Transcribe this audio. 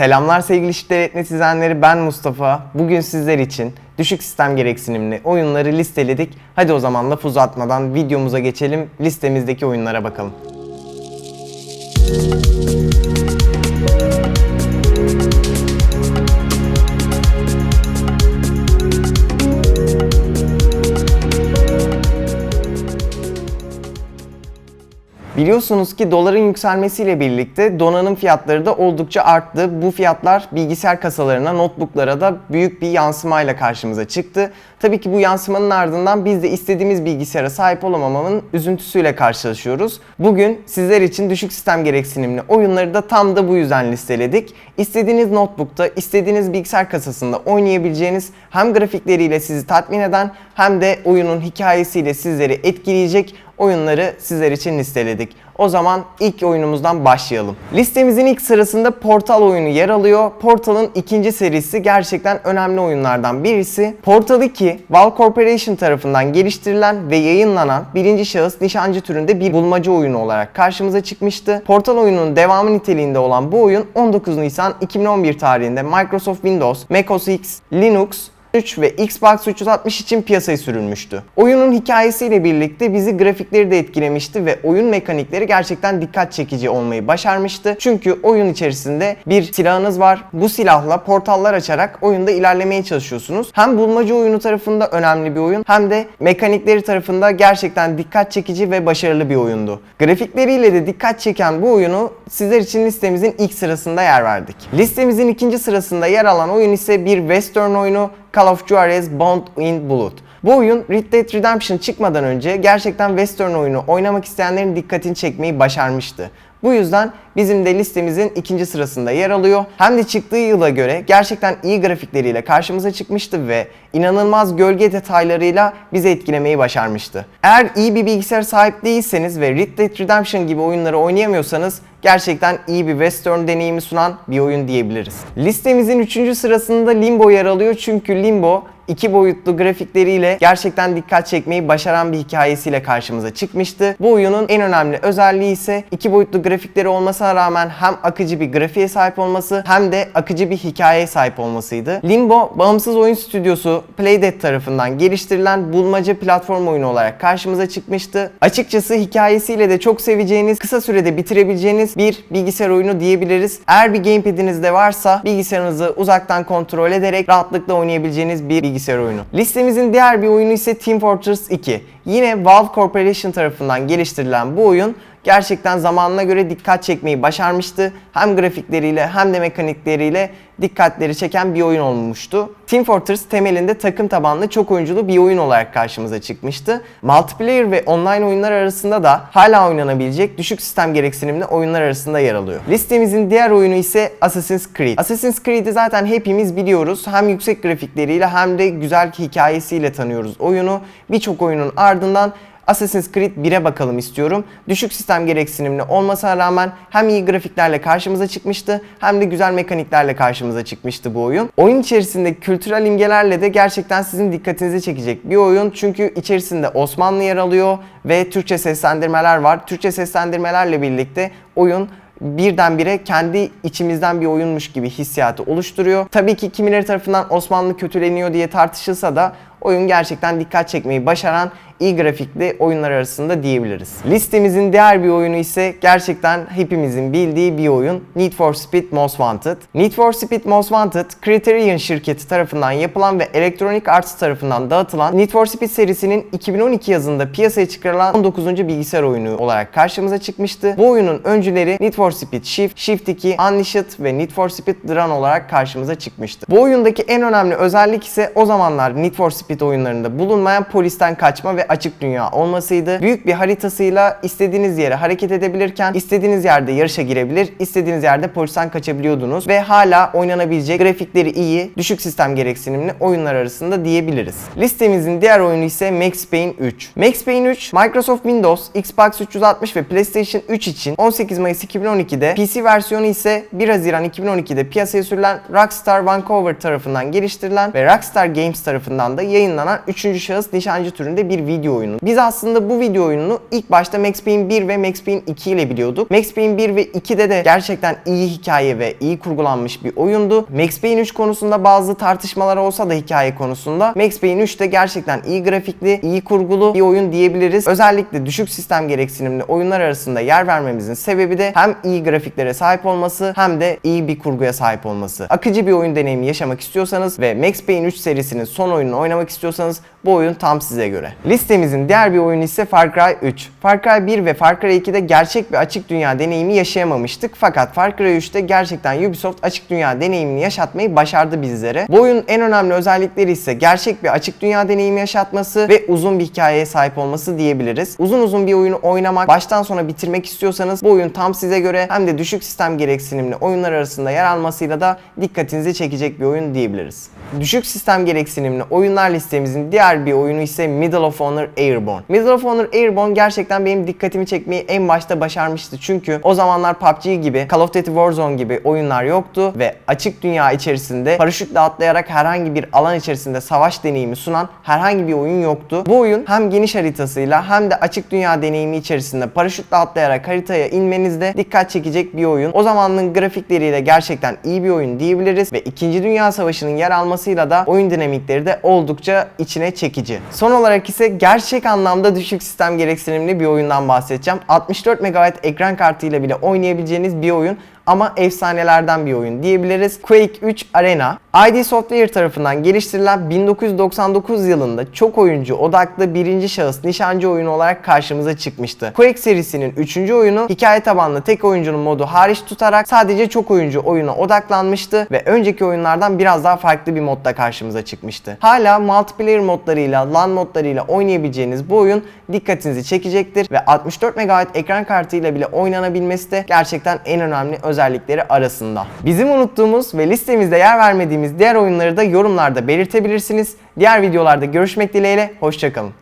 Selamlar sevgili Şiddet Net izleyenleri ben Mustafa. Bugün sizler için düşük sistem gereksinimli oyunları listeledik. Hadi o zaman laf uzatmadan videomuza geçelim. Listemizdeki oyunlara bakalım. Biliyorsunuz ki doların yükselmesiyle birlikte donanım fiyatları da oldukça arttı. Bu fiyatlar bilgisayar kasalarına, notebooklara da büyük bir yansımayla karşımıza çıktı. Tabii ki bu yansımanın ardından biz de istediğimiz bilgisayara sahip olamamamın üzüntüsüyle karşılaşıyoruz. Bugün sizler için düşük sistem gereksinimli oyunları da tam da bu yüzden listeledik. İstediğiniz notebookta, istediğiniz bilgisayar kasasında oynayabileceğiniz hem grafikleriyle sizi tatmin eden hem de oyunun hikayesiyle sizleri etkileyecek oyunları sizler için listeledik. O zaman ilk oyunumuzdan başlayalım. Listemizin ilk sırasında Portal oyunu yer alıyor. Portal'ın ikinci serisi gerçekten önemli oyunlardan birisi. Portal 2, Valve Corporation tarafından geliştirilen ve yayınlanan birinci şahıs nişancı türünde bir bulmaca oyunu olarak karşımıza çıkmıştı. Portal oyununun devamı niteliğinde olan bu oyun 19 Nisan 2011 tarihinde Microsoft Windows, Mac OS X, Linux, 3 ve Xbox 360 için piyasaya sürülmüştü. Oyunun hikayesiyle birlikte bizi grafikleri de etkilemişti ve oyun mekanikleri gerçekten dikkat çekici olmayı başarmıştı. Çünkü oyun içerisinde bir silahınız var. Bu silahla portallar açarak oyunda ilerlemeye çalışıyorsunuz. Hem bulmaca oyunu tarafında önemli bir oyun hem de mekanikleri tarafında gerçekten dikkat çekici ve başarılı bir oyundu. Grafikleriyle de dikkat çeken bu oyunu sizler için listemizin ilk sırasında yer verdik. Listemizin ikinci sırasında yer alan oyun ise bir western oyunu Call of Juarez Bound in Blood. Bu oyun Red Dead Redemption çıkmadan önce gerçekten western oyunu oynamak isteyenlerin dikkatini çekmeyi başarmıştı. Bu yüzden bizim de listemizin ikinci sırasında yer alıyor. Hem de çıktığı yıla göre gerçekten iyi grafikleriyle karşımıza çıkmıştı ve inanılmaz gölge detaylarıyla bizi etkilemeyi başarmıştı. Eğer iyi bir bilgisayar sahip değilseniz ve Red Dead Redemption gibi oyunları oynayamıyorsanız gerçekten iyi bir western deneyimi sunan bir oyun diyebiliriz. Listemizin 3. sırasında Limbo yer alıyor çünkü Limbo iki boyutlu grafikleriyle gerçekten dikkat çekmeyi başaran bir hikayesiyle karşımıza çıkmıştı. Bu oyunun en önemli özelliği ise iki boyutlu grafikleri olmasına rağmen hem akıcı bir grafiğe sahip olması hem de akıcı bir hikayeye sahip olmasıydı. Limbo, bağımsız oyun stüdyosu Playdead tarafından geliştirilen bulmaca platform oyunu olarak karşımıza çıkmıştı. Açıkçası hikayesiyle de çok seveceğiniz, kısa sürede bitirebileceğiniz bir bilgisayar oyunu diyebiliriz. Eğer bir gamepad'iniz de varsa bilgisayarınızı uzaktan kontrol ederek rahatlıkla oynayabileceğiniz bir bilgisayar oyunu. Listemizin diğer bir oyunu ise Team Fortress 2. Yine Valve Corporation tarafından geliştirilen bu oyun gerçekten zamanına göre dikkat çekmeyi başarmıştı. Hem grafikleriyle hem de mekanikleriyle dikkatleri çeken bir oyun olmuştu. Team Fortress temelinde takım tabanlı çok oyunculu bir oyun olarak karşımıza çıkmıştı. Multiplayer ve online oyunlar arasında da hala oynanabilecek düşük sistem gereksinimli oyunlar arasında yer alıyor. Listemizin diğer oyunu ise Assassin's Creed. Assassin's Creed'i zaten hepimiz biliyoruz. Hem yüksek grafikleriyle hem de güzel hikayesiyle tanıyoruz oyunu. Birçok oyunun ardından Assassin's Creed 1'e bakalım istiyorum. Düşük sistem gereksinimli olmasına rağmen hem iyi grafiklerle karşımıza çıkmıştı hem de güzel mekaniklerle karşımıza çıkmıştı bu oyun. Oyun içerisinde kültürel imgelerle de gerçekten sizin dikkatinizi çekecek bir oyun. Çünkü içerisinde Osmanlı yer alıyor ve Türkçe seslendirmeler var. Türkçe seslendirmelerle birlikte oyun birdenbire kendi içimizden bir oyunmuş gibi hissiyatı oluşturuyor. Tabii ki kimileri tarafından Osmanlı kötüleniyor diye tartışılsa da oyun gerçekten dikkat çekmeyi başaran iyi grafikli oyunlar arasında diyebiliriz. Listemizin diğer bir oyunu ise gerçekten hepimizin bildiği bir oyun Need for Speed Most Wanted. Need for Speed Most Wanted, Criterion şirketi tarafından yapılan ve Electronic Arts tarafından dağıtılan Need for Speed serisinin 2012 yazında piyasaya çıkarılan 19. bilgisayar oyunu olarak karşımıza çıkmıştı. Bu oyunun öncüleri Need for Speed Shift, Shift 2, Unleashed ve Need for Speed Run olarak karşımıza çıkmıştı. Bu oyundaki en önemli özellik ise o zamanlar Need for Speed oyunlarında bulunmayan polisten kaçma ve açık dünya olmasıydı. Büyük bir haritasıyla istediğiniz yere hareket edebilirken istediğiniz yerde yarışa girebilir, istediğiniz yerde polisten kaçabiliyordunuz ve hala oynanabilecek grafikleri iyi, düşük sistem gereksinimli oyunlar arasında diyebiliriz. Listemizin diğer oyunu ise Max Payne 3. Max Payne 3, Microsoft Windows, Xbox 360 ve PlayStation 3 için 18 Mayıs 2012'de, PC versiyonu ise 1 Haziran 2012'de piyasaya sürülen Rockstar Vancouver tarafından geliştirilen ve Rockstar Games tarafından da yayınlanan yayınlanan 3. şahıs nişancı türünde bir video oyunu. Biz aslında bu video oyununu ilk başta Max Payne 1 ve Max Payne 2 ile biliyorduk. Max Payne 1 ve 2'de de gerçekten iyi hikaye ve iyi kurgulanmış bir oyundu. Max Payne 3 konusunda bazı tartışmalar olsa da hikaye konusunda Max Payne 3'te gerçekten iyi grafikli, iyi kurgulu bir oyun diyebiliriz. Özellikle düşük sistem gereksinimli oyunlar arasında yer vermemizin sebebi de hem iyi grafiklere sahip olması hem de iyi bir kurguya sahip olması. Akıcı bir oyun deneyimi yaşamak istiyorsanız ve Max Payne 3 serisinin son oyununu oynamak istiyorsanız bu oyun tam size göre. Listemizin diğer bir oyunu ise Far Cry 3. Far Cry 1 ve Far Cry 2'de gerçek bir açık dünya deneyimi yaşayamamıştık. Fakat Far Cry 3'te gerçekten Ubisoft açık dünya deneyimini yaşatmayı başardı bizlere. Bu oyunun en önemli özellikleri ise gerçek bir açık dünya deneyimi yaşatması ve uzun bir hikayeye sahip olması diyebiliriz. Uzun uzun bir oyunu oynamak, baştan sona bitirmek istiyorsanız bu oyun tam size göre hem de düşük sistem gereksinimli oyunlar arasında yer almasıyla da dikkatinizi çekecek bir oyun diyebiliriz. Düşük sistem gereksinimli oyunlar listemizin diğer bir oyunu ise Medal of Honor Airborne. Medal of Honor Airborne gerçekten benim dikkatimi çekmeyi en başta başarmıştı. Çünkü o zamanlar PUBG gibi, Call of Duty Warzone gibi oyunlar yoktu ve açık dünya içerisinde paraşütle atlayarak herhangi bir alan içerisinde savaş deneyimi sunan herhangi bir oyun yoktu. Bu oyun hem geniş haritasıyla hem de açık dünya deneyimi içerisinde paraşütle atlayarak haritaya inmenizde dikkat çekecek bir oyun. O zamanın grafikleriyle gerçekten iyi bir oyun diyebiliriz ve 2. Dünya Savaşı'nın yer almasıyla da oyun dinamikleri de oldukça içine çekici. Son olarak ise gerçek anlamda düşük sistem gereksinimli bir oyundan bahsedeceğim. 64 MB ekran kartıyla bile oynayabileceğiniz bir oyun ama efsanelerden bir oyun diyebiliriz. Quake 3 Arena. ID Software tarafından geliştirilen 1999 yılında çok oyuncu odaklı birinci şahıs nişancı oyunu olarak karşımıza çıkmıştı. Quake serisinin 3. oyunu hikaye tabanlı tek oyuncunun modu hariç tutarak sadece çok oyuncu oyuna odaklanmıştı ve önceki oyunlardan biraz daha farklı bir modda karşımıza çıkmıştı. Hala multiplayer modlarıyla, LAN modlarıyla oynayabileceğiniz bu oyun dikkatinizi çekecektir ve 64 MB ekran kartıyla bile oynanabilmesi de gerçekten en önemli özellikleri arasında. Bizim unuttuğumuz ve listemizde yer vermediğimiz diğer oyunları da yorumlarda belirtebilirsiniz. Diğer videolarda görüşmek dileğiyle, hoşçakalın.